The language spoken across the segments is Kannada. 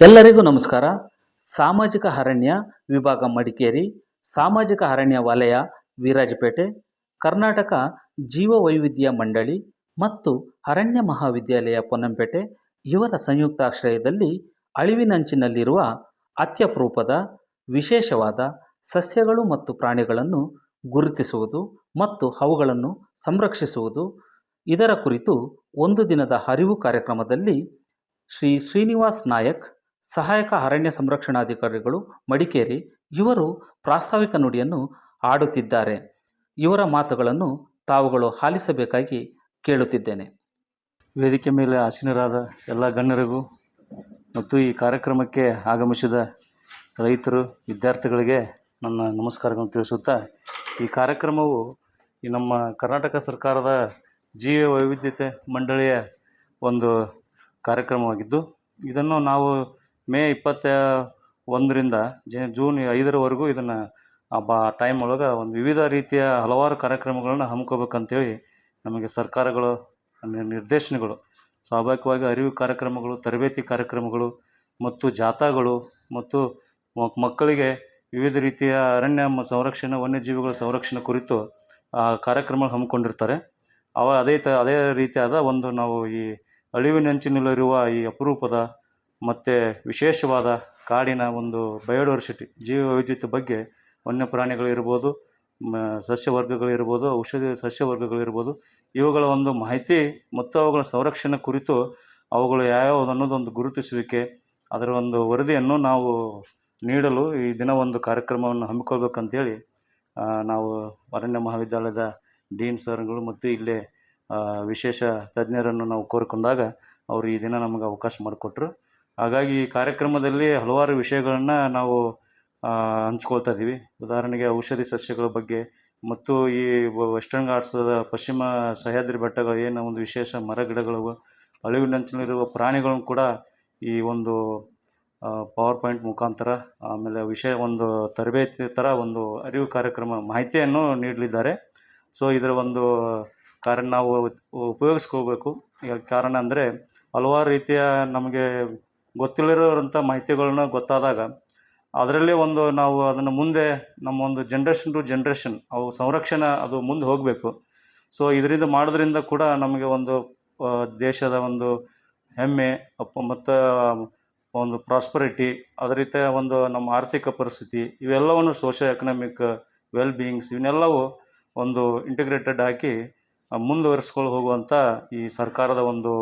ಎಲ್ಲರಿಗೂ ನಮಸ್ಕಾರ. ಸಾಮಾಜಿಕ ಅರಣ್ಯ ವಿಭಾಗ ಮಡಿಕೇರಿ, ಸಾಮಾಜಿಕ ಅರಣ್ಯ ವಲಯ ವಿರಾಜಪೇಟೆ, ಕರ್ನಾಟಕ ಜೀವ ವೈವಿಧ್ಯ ಮಂಡಳಿ ಮತ್ತು ಅರಣ್ಯ ಮಹಾವಿದ್ಯಾಲಯ ಪೊನ್ನಂಪೇಟೆ ಇವರ ಸಂಯುಕ್ತಾಶ್ರಯದಲ್ಲಿ ಅಳಿವಿನಂಚಿನಲ್ಲಿರುವ ಅತ್ಯಪರೂಪದ, ವಿಶೇಷವಾದ ಸಸ್ಯಗಳು ಮತ್ತು ಪ್ರಾಣಿಗಳನ್ನು ಗುರುತಿಸುವುದು ಮತ್ತು ಅವುಗಳನ್ನು ಸಂರಕ್ಷಿಸುವುದು. ಇದರ ಕುರಿತು ಒಂದು ದಿನದ ಅರಿವು ಕಾರ್ಯಕ್ರಮದಲ್ಲಿ ಶ್ರೀ ಶ್ರೀನಿವಾಸ್ ನಾಯಕ್ ಸಹಾಯಕ ಅರಣ್ಯ ಸಂರಕ್ಷಣಾಧಿಕಾರಿಗಳು ಮಡಿಕೇರಿ ಇವರು ಪ್ರಾಸ್ತಾವಿಕ ನುಡಿಯನ್ನು ಆಡುತ್ತಿದ್ದಾರೆ ಇವರ ಮಾತುಗಳನ್ನು ತಾವುಗಳು ಆಲಿಸಬೇಕಾಗಿ ಕೇಳುತ್ತಿದ್ದೇನೆ. ವೇದಿಕೆ ಮೇಲೆ ಆಸೀನರಾದ ಎಲ್ಲ ಗಣ್ಯರಿಗೂ ಮತ್ತು ಈ ಕಾರ್ಯಕ್ರಮಕ್ಕೆ ಆಗಮಿಸಿದ ರೈತರು, ವಿದ್ಯಾರ್ಥಿಗಳಿಗೆ ನನ್ನ ನಮಸ್ಕಾರಗಳನ್ನು ತಿಳಿಸುತ್ತಾ, ಈ ಕಾರ್ಯಕ್ರಮವು ಈ ನಮ್ಮ ಕರ್ನಾಟಕ ಸರ್ಕಾರದ ಜೀವ ವೈವಿಧ್ಯತೆ ಮಂಡಳಿಯ ಒಂದು ಕಾರ್ಯಕ್ರಮವಾಗಿದ್ದು, ಇದನ್ನು ನಾವು ಮೇ ಇಪ್ಪತ್ತ ಒಂದರಿಂದ ಜೂನ್ ಐದರವರೆಗೂ ಇದನ್ನು ಹಬ್ಬ ಟೈಮ್ ಒಳಗೆ ಒಂದು ವಿವಿಧ ರೀತಿಯ ಹಲವಾರು ಕಾರ್ಯಕ್ರಮಗಳನ್ನು ಹಮ್ಕೋಬೇಕಂತೇಳಿ ನಮಗೆ ಸರ್ಕಾರಗಳು ನಿರ್ದೇಶನಗಳು ಸ್ವಾಭಾವಿಕವಾಗಿ ಅರಿವು ಕಾರ್ಯಕ್ರಮಗಳು ತರಬೇತಿ ಕಾರ್ಯಕ್ರಮಗಳು ಮತ್ತು ಜಾಥಾಗಳು ಮತ್ತು ಮಕ್ಕಳಿಗೆ ವಿವಿಧ ರೀತಿಯ ಅರಣ್ಯ ಸಂರಕ್ಷಣೆ ವನ್ಯಜೀವಿಗಳ ಸಂರಕ್ಷಣೆ ಕುರಿತು ಆ, ಕಾರ್ಯಕ್ರಮ ಹಮ್ಮಿಕೊಂಡಿರ್ತಾರೆ. ಅವ ಅದೇ ತ ಅದೇ ರೀತಿಯಾದ ಒಂದು ನಾವು ಈ ಅಳಿವಿನಂಚಿನಲ್ಲಿರುವ ಈ ಅಪರೂಪದ ಮತ್ತು ವಿಶೇಷವಾದ ಕಾಡಿನ ಒಂದು ಬಯೋಡೈವರ್ಸಿಟಿ ಜೀವ ವೈವಿಧ್ಯತೆ ಬಗ್ಗೆ ವನ್ಯಪ್ರಾಣಿಗಳಿರ್ಬೋದು ಸಸ್ಯವರ್ಗಗಳಿರ್ಬೋದು ಔಷಧಿ ಸಸ್ಯವರ್ಗಗಳಿರ್ಬೋದು ಇವುಗಳ ಒಂದು ಮಾಹಿತಿ ಮತ್ತು ಅವುಗಳ ಸಂರಕ್ಷಣೆ ಕುರಿತು ಅವುಗಳು ಯಾವ್ಯಾವು ಅನ್ನೋದೊಂದು ಗುರುತಿಸುವಿಕೆ, ಅದರ ಒಂದು ವರದಿಯನ್ನು ನಾವು ನೀಡಲು ಈ ದಿನ ಒಂದು ಕಾರ್ಯಕ್ರಮವನ್ನು ಹಮ್ಮಿಕೊಳ್ಬೇಕಂತೇಳಿ ನಾವು ಅರಣ್ಯ ಮಹಾವಿದ್ಯಾಲಯದ ಡೀನ್ ಸರ್ಗಳು ಮತ್ತು ಇಲ್ಲೇ ವಿಶೇಷ ತಜ್ಞರನ್ನು ನಾವು ಕೋರಿಕೊಂಡಾಗ ಅವರು ಈ ದಿನ ನಮಗೆ ಅವಕಾಶ ಮಾಡಿಕೊಟ್ರು. ಹಾಗಾಗಿ ಈ ಕಾರ್ಯಕ್ರಮದಲ್ಲಿ ಹಲವಾರು ವಿಷಯಗಳನ್ನು ನಾವು ಹಂಚ್ಕೊಳ್ತಾ ಇದ್ದೀವಿ ಉದಾಹರಣೆಗೆ ಔಷಧಿ ಸಸ್ಯಗಳ ಬಗ್ಗೆ, ಮತ್ತು ಈ ವೆಸ್ಟರ್ನ್ ಘಾಟ್ಸದ ಪಶ್ಚಿಮ ಸಹ್ಯಾದ್ರಿ ಬೆಟ್ಟಗಳು ಏನು ಒಂದು ವಿಶೇಷ ಮರ ಗಿಡಗಳು ಅಳಿವಿನಂಚಿನಲ್ಲಿರುವ ಪ್ರಾಣಿಗಳನ್ನು ಕೂಡ ಈ ಒಂದು ಪವರ್ ಪಾಯಿಂಟ್ ಮುಖಾಂತರ, ಆಮೇಲೆ ವಿಷಯ ಒಂದು ತರಬೇತಿ ಥರ ಒಂದು ಅರಿವು ಕಾರ್ಯಕ್ರಮ ಮಾಹಿತಿಯನ್ನು ನೀಡಲಿದ್ದಾರೆ. ಸೊ, ಇದರ ಒಂದು ಕಾರಣ ನಾವು ಉಪಯೋಗಿಸ್ಕೋಬೇಕು ಕಾರಣ ಅಂದರೆ ಹಲವಾರು ರೀತಿಯ ನಮಗೆ ಗೊತ್ತಿಲ್ಲದಿರೋಂಥ ಮಾಹಿತಿಗಳನ್ನ ಗೊತ್ತಾದಾಗ ಅದರಲ್ಲೇ ಒಂದು ನಾವು ಅದನ್ನು ಮುಂದೆ ನಮ್ಮ ಒಂದು ಜನ್ರೇಷನ್ ಟು ಜನ್ರೇಷನ್ ಅವು ಸಂರಕ್ಷಣೆ ಅದು ಮುಂದೆ ಹೋಗಬೇಕು. ಸೊ ಇದರಿಂದ ಮಾಡೋದ್ರಿಂದ ಕೂಡ ನಮಗೆ ಒಂದು ದೇಶದ ಒಂದು ಹೆಮ್ಮೆ, ಅಪ್ಪ, ಮತ್ತು ಒಂದು ಪ್ರಾಸ್ಪರಿಟಿ ಅದೇ ರೀತಿಯ ಒಂದು ನಮ್ಮ ಆರ್ಥಿಕ ಪರಿಸ್ಥಿತಿ, ಇವೆಲ್ಲವನ್ನು ಸೋಷಿಯೋ ಎಕನಾಮಿಕ್ ವೆಲ್ ಬೀಯಿಂಗ್ಸ್ ಇವನ್ನೆಲ್ಲವೂ ಒಂದು ಇಂಟಿಗ್ರೇಟೆಡ್ ಹಾಕಿ ಮುಂದುವರಿಸ್ಕೊಂಡು ಹೋಗುವಂಥ ಈ ಸರ್ಕಾರದ ಒಂದು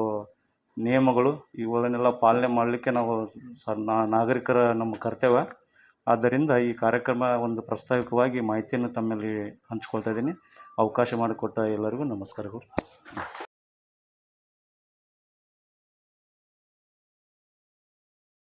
ನಿಯಮಗಳು ಇವುಗಳನ್ನೆಲ್ಲ ಪಾಲನೆ ಮಾಡಲಿಕ್ಕೆ ನಾವು ಸ ನಾಗರಿಕರ ನಮ್ಮ ಕರ್ತವ್ಯ. ಆದ್ದರಿಂದ ಈ ಕಾರ್ಯಕ್ರಮ ಒಂದು ಪ್ರಾಸ್ತಾವಿಕವಾಗಿ ಮಾಹಿತಿಯನ್ನು ತಮ್ಮಲ್ಲಿ ಹಂಚ್ಕೊಳ್ತಾ ಇದ್ದೀನಿ. ಅವಕಾಶ ಮಾಡಿಕೊಟ್ಟ ಎಲ್ಲರಿಗೂ ನಮಸ್ಕಾರಗಳು.